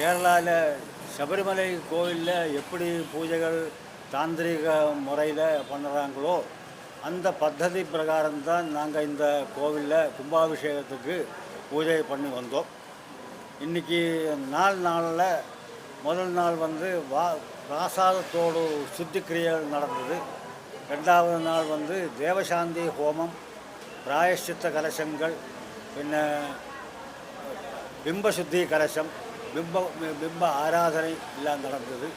கேரளாவில் சபரிமலை கோவிலில் எப்படி பூஜைகள் தாந்திரிக முறையில் பண்ணுறாங்களோ அந்த பத்ததி பிரகாரம் தான் நாங்கள் இந்த கோவிலில் கும்பாபிஷேகத்துக்கு பூஜை பண்ணி வந்தோம். இன்றைக்கி நாலு நாளில் முதல் நாள் வந்து வா பிராசாதத்தோடு சுத்தி கிரியைகள் நடந்தது. ரெண்டாவது நாள் வந்து தேவசாந்தி ஹோமம் பிராயஷ்சித்த கலசங்கள் பின்ன பிம்பசுத்தி கலசம் பிம்ப பிம்ப ஆராதனை எல்லாம் நடந்தது.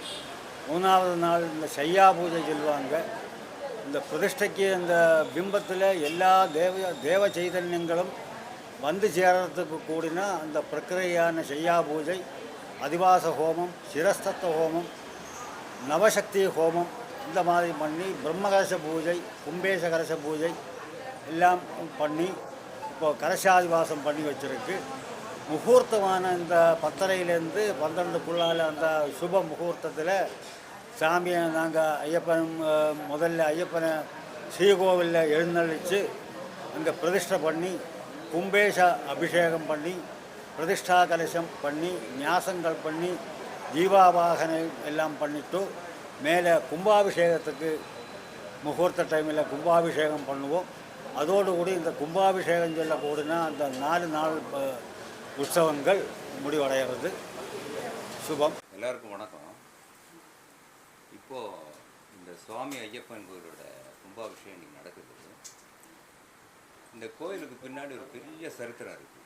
மூணாவது நாள் இந்த சையா பூஜை சொல்லுவாங்க. இந்த பிரதிஷ்டைக்கு இந்த பிம்பத்தில் எல்லா தேவ தேவ சைதன்யங்களும் வந்து சேரத்துக்கு கூடின அந்த பிரக்கிரையான செய்யா பூஜை அதிவாச ஹோமம் சிரஸ்தத்த ஹோமம் நவசக்தி ஹோமம் இந்த மாதிரி பண்ணி பிரம்மகலச பூஜை கும்பேச கலச பூஜை எல்லாம் பண்ணி இப்போ கலசாதிவாசம் பண்ணி வச்சிருக்கு. முகூர்த்தமான இந்த பத்தரையிலேருந்து பன்னெண்டுக்குள்ளால் அந்த சுப முகூர்த்தத்தில் சாமியை நாங்கள் ஐயப்பன் முதல்ல ஐயப்பனை ஸ்ரீகோவிலில் எழுந்தளித்து அங்கே பிரதிஷ்டை பண்ணி கும்பேஷ அபிஷேகம் பண்ணி பிரதிஷ்டா கலசம் பண்ணி நியாசங்கள் பண்ணி தீபாவாகனை எல்லாம் பண்ணிட்டு மேலே கும்பாபிஷேகத்துக்கு முகூர்த்த டைமில் கும்பாபிஷேகம் பண்ணுவோம். அதோடு கூட இந்த கும்பாபிஷேகம் சொல்லக்கூடினா அந்த நாலு நாள் உற்சவங்கள் முடிவடைகிறது. சுபம். எல்லாருக்கும் வணக்கம். இப்போது இந்த சுவாமி ஐயப்பன் கோயிலோட கும்பாபிஷேகம் இன்னைக்கு நடக்குது. இந்த கோயிலுக்கு பின்னாடி ஒரு பெரிய சரித்திரம் இருக்குது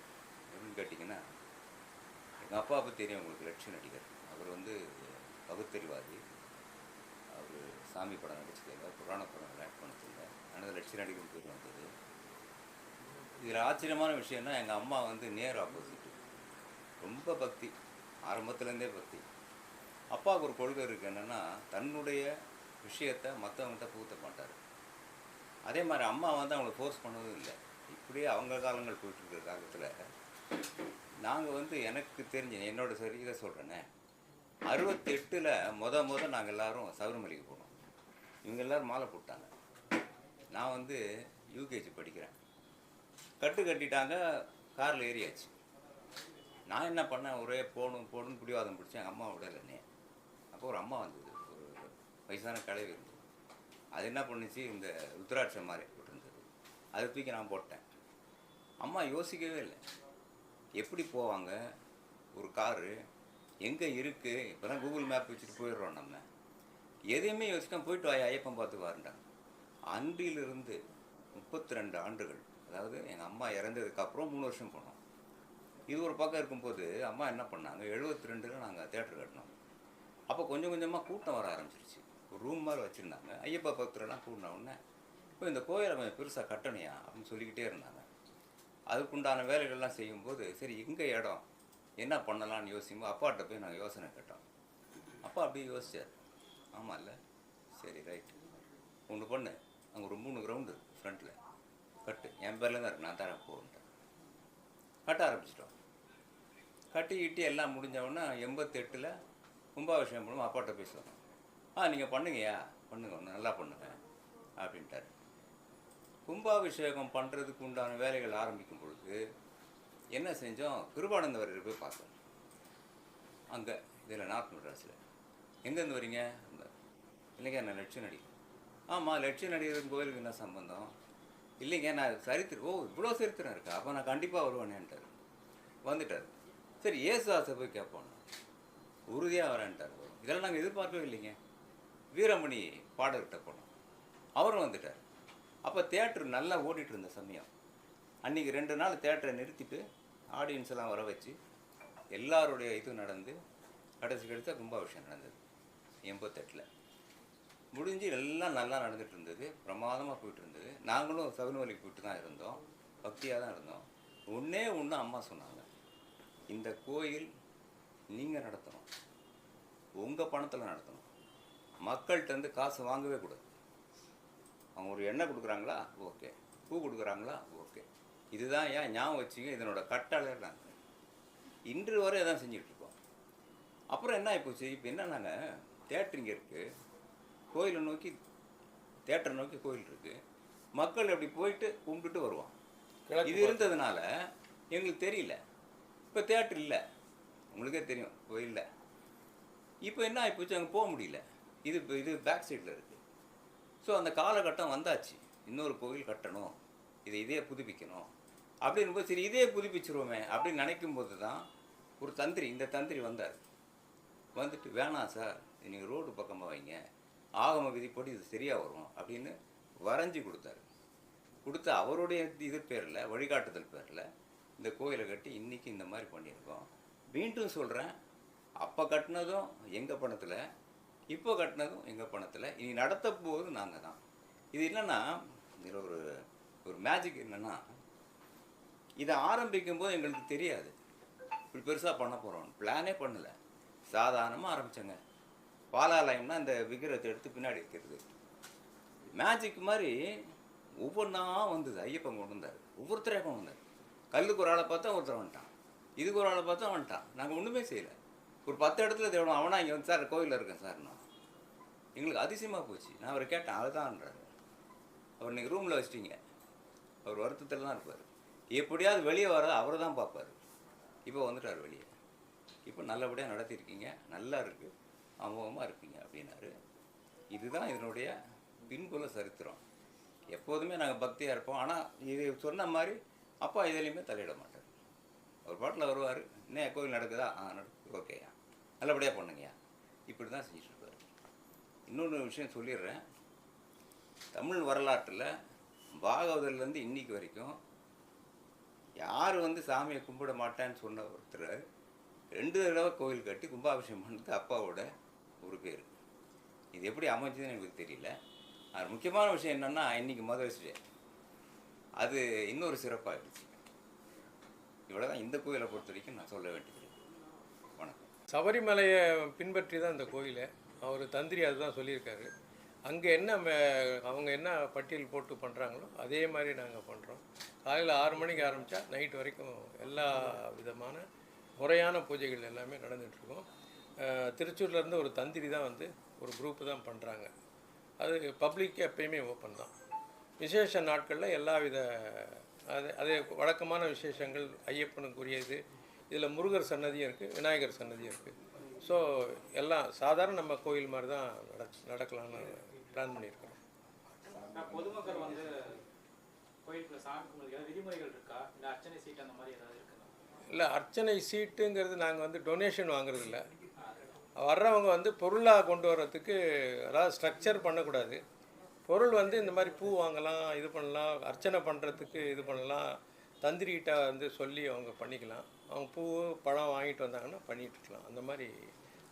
எப்படின்னு கேட்டிங்கன்னா எங்கள் அப்பா பற்றி தெரியும் உங்களுக்கு லட்சுமி நடிகர். அவர் வந்து பகுத்தறிவாதி. அவர் சாமி படம் நடிச்சிருக்காங்க புராண படம் ஆக்ட் பண்ணதில்லை ஆனால் லட்சுமி நடிகர் பேர் வந்தது. இதில் ஆச்சரியமான விஷயம்னா எங்கள் அம்மா வந்து நேர் ஆப்போசிட்டு ரொம்ப பக்தி. ஆரம்பத்துலேருந்தே பக்தி. அப்பாவுக்கு ஒரு கொள்கை இருக்குது என்னென்னா தன்னுடைய விஷயத்தை மற்றவங்கள்ட்ட புகுத்த மாட்டார். அதே மாதிரி அம்மா வந்து அவங்கள ஃபோர்ஸ் பண்ணதும் இல்லை. இப்படியே அவங்க காலங்கள் போயிட்டுருக்கிற காலத்தில் நாங்கள் வந்து எனக்கு தெரிஞ்ச என்னோட சரி இதை சொல்கிறேனே அறுபத்தெட்டில் மொத முத நாங்கள் எல்லோரும் சபரிமலைக்கு போனோம். இவங்க எல்லாரும் மாலை போட்டாங்க. நான் வந்து யூகேஜி படிக்கிறேன். கட்டு கட்டிட்டாங்க காரில் ஏறியாச்சு. நான் என்ன பண்ணேன் ஒரே போகணும் போகணும்னு பிடிவாதம் பிடிச்சேன் எங்கள் அம்மா விடலைன்னே அப்போ ஒரு அம்மா வந்தது ஒரு வயசான கிழவி இருந்தது. அது என்ன பண்ணுச்சு இந்த ருத்ராட்சம் மாதிரி போட்டிருந்தது. அதை தூக்கி நான் போட்டேன். அம்மா யோசிக்கவே இல்லை. எப்படி போவாங்க? ஒரு காரு எங்கே இருக்குது இப்போ தான் கூகுள் மேப் வச்சுட்டு போயிடுறோம் நம்ம. எதையுமே யோசிக்காமல் போயிட்டு வாய் ஐயப்பன் பார்த்து வாருண்டாங்க அன்றிலிருந்து முப்பத்தி ரெண்டு ஆண்டுகள் அதாவது எங்கள் அம்மா இறந்ததுக்கப்புறம் மூணு வருஷம் போனோம். இது ஒரு பக்கம் இருக்கும்போது அம்மா என்ன பண்ணாங்க? எழுபத்தி ரெண்டில் நாங்கள் தேட்டர் கட்டினோம். அப்போ கொஞ்சம் கொஞ்சமாக கூட்டம் வர ஆரம்பிச்சிருச்சு. ஒரு ரூம் மாதிரி வச்சுருந்தாங்க. ஐயப்பா பக்தரெல்லாம் கூட்டின உடனே இப்போ இந்த கோயிலை கொஞ்சம் பெருசாக கட்டணையா அப்படின்னு சொல்லிக்கிட்டே இருந்தாங்க. அதுக்குண்டான வேலைகள்லாம் செய்யும்போது சரி எங்கே இடம். என்ன பண்ணலாம்னு யோசிக்கும்போது அப்பாட்ட போய் நாங்கள் யோசனை கேட்டோம். அப்பா அப்படியே யோசிச்சார். ஆமாம் இல்லை சரி ரைட் ஒன்று பண்ணு. அங்கே ஒரு மூணு கிரவுண்டு ஃப்ரண்ட்டில் கட்டு. என் பேரில் தான் இருக்கு. நான் தரேன் போன்ட்டேன் கட்ட ஆரம்பிச்சிட்டோம். கட்டி கிட்டி எல்லாம் முடிஞ்சவொன்னே எண்பத்தெட்டில் கும்பாபிஷேகம் பண்ணுவோம். அப்பாட்ட பேசுவோம். ஆ நீங்கள் பண்ணுங்கய்யா. பண்ணுங்க. ஒன்று நல்லா பண்ணுங்க. அப்படின்ட்டாரு. கும்பாபிஷேகம் பண்ணுறதுக்கு உண்டான வேலைகள் ஆரம்பிக்கும் பொழுது என்ன செஞ்சோம்? கிருபானந்தவரர் போய் பார்த்தோம். அங்கே இதில் நார்த் மெட்ராஸில். எங்கேருந்து வரீங்க? அப்படின்னாரு. இல்லைங்க நான் லட்சுமி நடிகர். ஆமாம் லட்சம் நடிகர் கோயிலுக்கு என்ன சம்பந்தம்? இல்லைங்க நான் சரித்திரம் ஓ இவ்வளோ சரித்திரம் இருக்கா? அப்போ நான் கண்டிப்பாக வருவேனேன்ட்டார் வந்துட்டார். சரி ஏசுதாசை போய் கேட்போம். உறுதியாக வரேன்ட்டார். இதெல்லாம் நாங்கள் எதிர்பார்க்கவே இல்லைங்க. வீரமணி பாடல்கிட்ட போனோம். அவரும் வந்துட்டார். அப்போ தேட்டர் நல்லா ஓடிட்டு இருந்த சமயம். அன்றைக்கி ரெண்டு நாள் தேட்டரை நிறுத்திட்டு ஆடியன்ஸ் எல்லாம் வர வச்சு எல்லாருடைய இது நடந்து கடைசி கடைசி கும்பாபிஷேகம் நடந்தது. எண்பத்தெட்டில். முடிஞ்சு எல்லாம் நல்லா நடந்துட்டு இருந்தது பிரமாதமாக போயிட்டு இருந்தது நாங்களும் சபரிமலைக்கு போயிட்டு தான் இருந்தோம். பக்தியாக தான் இருந்தோம். ஒன்றே ஒன்று அம்மா சொன்னாங்க. இந்த கோயில் நீங்கள் நடத்தணும். உங்கள் பணத்தில் நடத்தணும். மக்கள்கிட்டருந்து காசு வாங்கவே கூடாது. அவங்க ஒரு எண்ணெய் கொடுக்குறாங்களா? ஓகே. பூ கொடுக்குறாங்களா? ஓகே. இதுதான் ஏன் ஞாபகம் வச்சுங்க? இதனோட கட்டளை நாங்கள் இன்று வரை இதான் செஞ்சுட்டு இருக்கோம். அப்புறம் என்ன ஆகிப்போச்சு இப்போ என்ன நாங்கள் தேட்டர் இங்கே இருக்குது கோயிலை நோக்கி தேட்டரை நோக்கி கோயில் இருக்குது மக்கள் அப்படி போயிட்டு கும்பிட்டுட்டு வருவான் இது இருந்ததுனால எங்களுக்கு தெரியல. இப்போ தேட்டர் இல்லை. உங்களுக்கே தெரியும் கோயிலில் இப்போ என்ன ஆகிப்போச்சு அங்கே போக முடியல. இது இப்போ இது பேக் சைடில் இருக்குது ஸோ அந்த காலகட்டம் வந்தாச்சு. இன்னொரு கோவில் கட்டணும். இதை இதே புதுப்பிக்கணும். அப்படின்னு போது சரி இதே புதுப்பிச்சிருவோமே அப்படின்னு நினைக்கும் போது தான் ஒரு தந்திரி இந்த தந்திரி வந்தார். வந்துட்டு வேணாம் சார் நீங்கள் ரோடு பக்கமாக வைங்க. ஆகம விதிப்படி இது சரியாக வரும் அப்படின்னு வரைஞ்சி கொடுத்தாரு. கொடுத்த அவருடைய இது பேரில் வழிகாட்டுதல் பேரில் இந்த கோயிலை கட்டி இன்றைக்கி இந்த மாதிரி பண்ணியிருக்கோம். மீண்டும் சொல்கிறேன் அப்போ கட்டினதும் எங்கள் பணத்தில் இப்போ கட்டினதும் எங்கள் பணத்தில் இனி நடத்த போவது நாங்கள் தான். இது என்னென்னா இதில் ஒரு ஒரு மேஜிக் என்னென்னா இதை ஆரம்பிக்கும் போது எங்களுக்கு தெரியாது. இப்படி பெருசாக பண்ண போகிறோம் பிளானே பண்ணலை. சாதாரணமாக ஆரம்பித்தேங்க பாலாலயம்னா இந்த விக்கிரத்தை எடுத்து பின்னாடி வைக்கிறது. மேஜிக் மாதிரி ஒவ்வொன்றா வந்தது. ஐயப்பன் கொண்டு வந்தார். ஒவ்வொருத்தரையாக கொண்டு வந்தார்? கல்லுக்கு ஒரு ஆளை பார்த்தா ஒருத்தர் வந்துட்டான். இதுக்கு ஒரு ஆளை பார்த்தா வந்துட்டான். நாங்கள் ஒன்றுமே செய்யலை. ஒரு பத்து இடத்துல தேவணும். அவனா இங்கே வந்து சார் கோயிலில் இருக்கேன் சார்னா எங்களுக்கு அதிசயமாக போச்சு. நான் அவரை கேட்டேன். அதுதான்ன்றாரு அவர் நீங்கள் ரூமில் வச்சிட்டீங்க. அவர் வருத்தத்தில் தான் இருப்பார். எப்படியாவது வெளியே வர அவரை தான் பார்ப்பார். இப்போ வந்துட்டார் வெளியே. இப்போ நல்லபடியாக நடத்தியிருக்கீங்க. நல்லா இருக்குது அமோகமாக இருப்பீங்க அப்படின்னாரு. இதுதான் இதனுடைய பின்புல சரித்திரம். எப்போதுமே நாங்கள் பக்தியாக இருப்போம். ஆனால் இது சொன்ன மாதிரி அப்பா இதுலேயுமே தலையிட மாட்டார். அவர் பாட்டில் வருவார். என்ன கோவில் நடக்குதா? ஆ நடக்குது ஓகேயா நல்லபடியாக பண்ணுங்கய்யா இப்படி தான் செஞ்சுட்டு இருப்பார் இன்னொன்று விஷயம் சொல்லிடுறேன் தமிழ் வரலாற்றில் பாகவதர்லேருந்து இன்னைக்கு வரைக்கும் யார் வந்து சாமியை கும்பிட மாட்டேன்னு சொன்ன ஒருத்தர் ரெண்டு தடவை கோவில் கட்டி கும்பாபிஷேகம் பண்ணது அப்பாவோட ஒரு பேர் இது எப்படி அமைஞ்சதுன்னு எனக்கு தெரியல. அது முக்கியமான விஷயம் என்னென்னா இன்றைக்கி மதுரை அது இன்னொரு சிறப்பாகிடுச்சு இவ்வளோ தான் இந்த கோயிலை பொறுத்த வரைக்கும் நான் சொல்ல வேண்டியது. வணக்கம். சபரிமலையை பின்பற்றி தான் இந்த கோயிலை. அவர் தந்திரி அதுதான் சொல்லியிருக்காரு. அங்கே என்ன மே- அவங்க என்ன பட்டியல் போட்டு பண்ணுறாங்களோ அதே மாதிரி நாங்கள் பண்ணுறோம் காலையில் ஆறு மணிக்கு ஆரம்பித்தா நைட் வரைக்கும் எல்லா விதமான முறையான பூஜைகள் எல்லாமே நடந்துகிட்ருக்கோம் திருச்சூர்லேருந்து ஒரு தந்திரி தான் வந்து ஒரு குரூப்பு தான் பண்ணுறாங்க அது பப்ளிக் எப்பயுமே ஓப்பன் தான். விசேஷ நாட்களில் எல்லா வித அது அதே வழக்கமான விசேஷங்கள் ஐயப்பனுக்குரியது. இதில் முருகர் சன்னதியும் இருக்குது விநாயகர் சன்னதியும் இருக்குது ஸோ எல்லாம் சாதாரண நம்ம கோயில் மாதிரி தான் நடக் நடக்கலாம்னு பிளான் பண்ணியிருக்கிறோம். நான் பொதுமக்கள் வந்து கோயிலுக்குள்ள சாமி விதிமுறைகள் இருக்கா? இந்த அர்ச்சனை சீட் அந்த மாதிரி ஏதாவது இருக்குதா? இல்லை அர்ச்சனை சீட்டுங்கிறது நாங்கள் வந்து டொனேஷன் வாங்குறதில்ல. வர்றவங்க வந்து பொருளாக கொண்டு வர்றதுக்கு அதாவது ஸ்ட்ரக்சர் பண்ணக்கூடாது. பொருள் வந்து இந்த மாதிரி பூ வாங்கலாம் இது பண்ணலாம் அர்ச்சனை பண்ணுறதுக்கு இது பண்ணலாம் தந்திரிகிட்ட வந்து சொல்லி அவங்க பண்ணிக்கலாம். அவங்க பூ பழம் வாங்கிட்டு வந்தாங்கன்னா பண்ணிட்டு இருக்கலாம். அந்த மாதிரி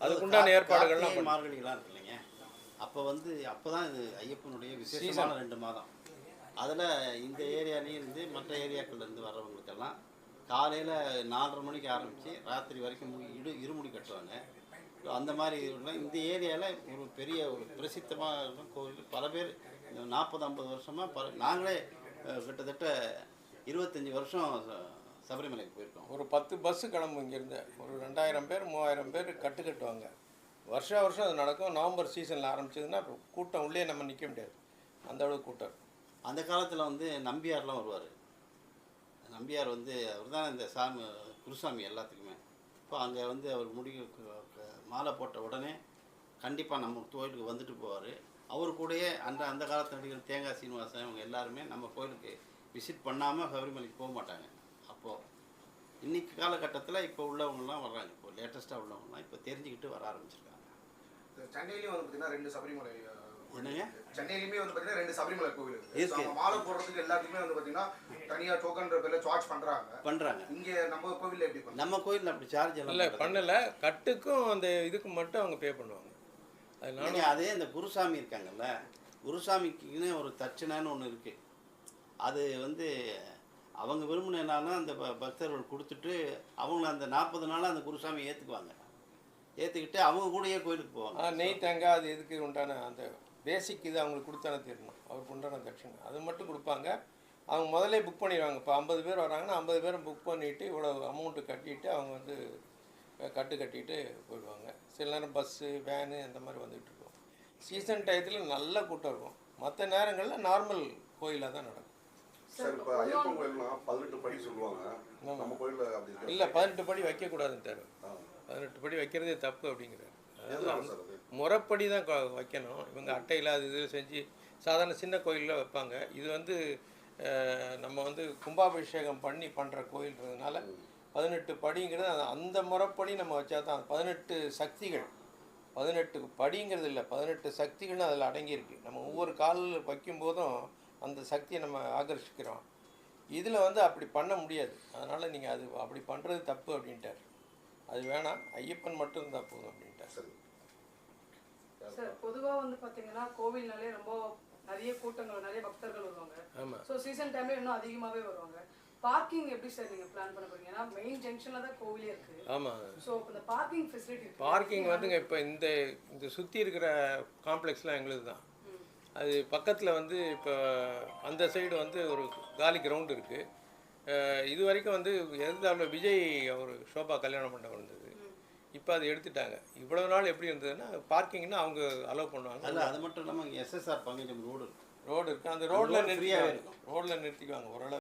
அதுக்குண்டான ஏற்பாடுகள்லாம் மார்கழிலாம் இருக்கு இல்லைங்க? அப்போ வந்து அப்போ தான் இது ஐயப்பனுடைய விசேஷமான ரெண்டு மாதம். அதில் இந்த ஏரியாலேயும் இருந்து மற்ற ஏரியாக்கள்ல இருந்து வர்றவங்களுக்கெல்லாம் காலையில் நாலரை மணிக்கு ஆரம்பித்து ராத்திரி வரைக்கும் இடு இருமுடி கட்டுவாங்க. அந்த மாதிரி இதெல்லாம் இந்த ஏரியாவில் ஒரு பெரிய ஒரு பிரசித்தமான கோவில் பல பேர் நாற்பது ஐம்பது வருஷமாக பல நாங்களே கிட்டத்தட்ட இருபத்தஞ்சி வருஷம் சபரிமலைக்கு போயிருக்கோம். ஒரு பத்து பஸ்ஸு கிளம்பும் இங்கேருந்து. ஒரு ரெண்டாயிரம் பேர் மூவாயிரம் பேர் கட்டு கட்டுவாங்க. வருஷம் வருஷம் அது நடக்கும். நவம்பர் சீசனில் ஆரம்பிச்சதுன்னா கூட்டம் உள்ளே நம்ம நிற்க முடியாது. அந்த அளவுக்கு கூட்டம். இருக்கும். அந்த காலத்தில் வந்து நம்பியார்லாம் வருவார். நம்பியார் வந்து அவர் தான் இந்த சாமி குருசாமி எல்லாத்துக்குமே. இப்போ அங்கே வந்து அவர் முடிவு மாலை போட்ட உடனே கண்டிப்பாக நம்ம கோயிலுக்கு வந்துட்டு போவார். அவர் கூடயே அந்த அந்த காலத்து நடிகர் தேங்காய் சீனிவாசன் இவங்க எல்லாருமே நம்ம கோயிலுக்கு விசிட் பண்ணாமல் சபரிமலைக்கு போக மாட்டாங்க. அப்போது இன்றைக்கி காலகட்டத்தில் இப்போ உள்ளவங்கலாம் வர்றாங்க. இப்போ லேட்டஸ்ட்டாக உள்ளவங்கலாம் இப்போ தெரிஞ்சுக்கிட்டு வர ஆரம்பிச்சிருக்காங்க. சென்னையிலையும் வந்து பாத்தீங்கன்னா ரெண்டு சபரிமலை என்னங்க? சென்னையிலுமே வந்து பாத்தீங்கன்னா ரெண்டு சபரிமலை கோவில் இருக்கு. அவங்க மாலை போடுறதுக்கு எல்லாத்துக்குமே வந்து பாத்தீங்கன்னா தனியா டோக்கன்ற பேர்ல சார்ஜ் பண்றாங்க. பண்ணுறாங்க இங்க நம்ம கோவில்ல எப்படி பண்றாங்க நம்ம கோயிலில் அப்படி சார்ஜ் இல்லை பண்ணலை. கட்டுக்கும் அந்த இதுக்கு மட்டும் அவங்க பே பண்ணுவாங்க. அதனால அதே இந்த குருசாமி இருக்காங்கல்ல குருசாமிக்குன்னு ஒரு தட்சணைன்னு ஒன்று இருக்குது அது வந்து அவங்க விரும்பினாலும் அந்த ப- பக்தர்கள் கொடுத்துட்டு அவங்கள அந்த நாற்பது நாளாக அந்த குருசாமி ஏற்றுக்குவாங்க ஏற்றுக்கிட்டு அவங்க கூடயே கோயிலுக்கு போவாங்க. நெய் தேங்காய் அது இதுக்கு உண்டான அந்த பேசிக் இது அவங்களுக்கு கொடுத்தானே தீரணும். அவருக்கு உண்டான தட்சணை. அது மட்டும் கொடுப்பாங்க. அவங்க முதல்ல புக் பண்ணிடுவாங்க. இப்போ ஐம்பது பேர் வராங்கன்னா ஐம்பது பேரும் புக் பண்ணிவிட்டு இவ்வளோ அமௌண்ட்டு கட்டிட்டு அவங்க வந்து கட்டு கட்டிட்டு போயிடுவாங்க. சில நேரம் பஸ்ஸு வேனு அந்த மாதிரி வந்துகிட்டு இருக்கும். சீசன் டயத்தில் நல்ல கூட்டம் இருக்கும். மற்ற நேரங்களில் நார்மல் கோயிலாக தான் நடக்கும். சார் இப்போ ஐயப்பன் கோயில்லாம் பதினெட்டு படி சொல்லுவாங்க. நம்ம கோயில்ல? இல்லை பதினெட்டு படி வைக்கக்கூடாதுன்னு தேவை. பதினெட்டு படி வைக்கிறதே தப்பு அப்படிங்கிறாரு. முறைப்படி தான் வைக்கணும். இவங்க அட்டையில் அது இது செஞ்சு சாதாரண சின்ன கோயிலில் வைப்பாங்க. இது வந்து நம்ம வந்து கும்பாபிஷேகம் பண்ணி பண்ணுற கோயில்ன்றதுனால பதினெட்டு படிங்கிறது அந்த- அந்த முறைப்படி நம்ம வச்சா தான் பதினெட்டு சக்திகள். பதினெட்டு படிங்கிறது இல்லை பதினெட்டு சக்திகள்னு அதில் அடங்கியிருக்கு. நம்ம ஒவ்வொரு காலில் வைக்கும்போதும் அந்த சக்தியை நம்ம ஆகர்ஷிக்கிறோம். இதில் வந்து அப்படி பண்ண முடியாது. அதனால் நீங்கள் அது அப்படி பண்ணுறது தப்பு அப்படின்ட்டார். அது வேணாம் ஐயப்பன் மட்டும் இருந்தால் போதும் அப்படின்ட்டார். சரி. சார் பொதுவா வந்து பாத்தீங்கன்னா கோவில்னாலே ரொம்ப நிறைய கூட்டங்கள் நிறைய பக்தர்கள் வருவாங்க. ஆமாம் ஸோ சீசன் டைம்ல இன்னும் அதிகமாவே வருவாங்க. பார்க்கிங் எப்படி சார் நீங்க பிளான் பண்ண போறீங்க? ஏன்னா மெயின் ஜங்ஷன்ல தான் கோவிலே இருக்கு. ஆமாம் ஸோ இந்த பார்க்கிங் ஃபெசிலிட்டி பார்க்கிங் வந்துங்க இப்போ இந்த இந்த சுற்றி இருக்கிற காம்ப்ளெக்ஸ்லாம் எங்களுது தான். அது பக்கத்தில் வந்து இப்போ அந்த சைடு வந்து ஒரு காலி கிரவுண்ட் இருக்குது இது வரைக்கும் வந்து எதிர்த்தாப்புல விஜய் அவர் ஷோபா கல்யாண மண்டபம் இருந்தது இப்போ அதை எடுத்துட்டாங்க. இவ்வளோ நாள் எப்படி இருந்ததுன்னா பார்க்கிங்னா அவங்க அலோவ் அல்ல பண்ணுவாங்க அது மட்டும் இல்லாமல் எஸ்எஸ்ஆர் பங்கஜம் ரோடு இருக்கு. ரோடு இருக்குது அந்த ரோட்டில் free-ஆவே நிறுத்திக்குவாங்க. ரோட்டில் நிறுத்திக்குவாங்க. ஓரளவு